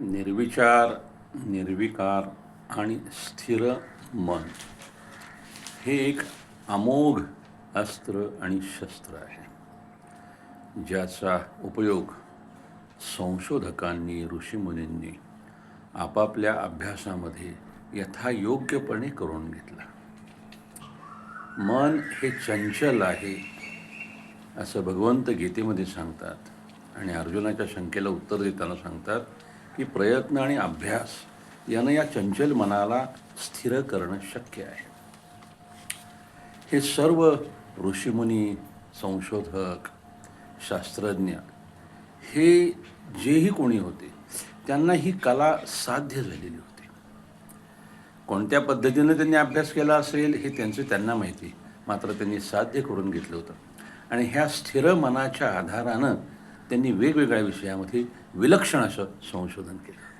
निर्विचार निर्विकार आणि स्थिर मन. हे एक अमोघ अस्त्र आणि शस्त्र आहे ज्याचा उपयोग संशोधकांनी ऋषीमुनींनी आपापल्या अभ्यासामध्ये यथायोग्यपणे करून घेतला. मन हे चंचल आहे असं भगवंत गीतेमध्ये सांगतात आणि अर्जुनाच्या शंकेला उत्तर देताना सांगतात की प्रयत्न आणि अभ्यास यानं या चंचल मनाला स्थिर करणं शक्य आहे. हे सर्व ऋषीमुनी संशोधक शास्त्रज्ञ हे जेही कोणी होते त्यांना ही कला साध्य झालेली होती. कोणत्या पद्धतीनं त्यांनी अभ्यास केला असेल हे त्यांचे त्यांना माहिती. मात्र त्यांनी साध्य करून घेतलं होतं. आणि ह्या स्थिर मनाच्या आधारानं त्यांनी वेगवेगळ्या विषयामध्ये विलक्षण असं संशोधन केलं.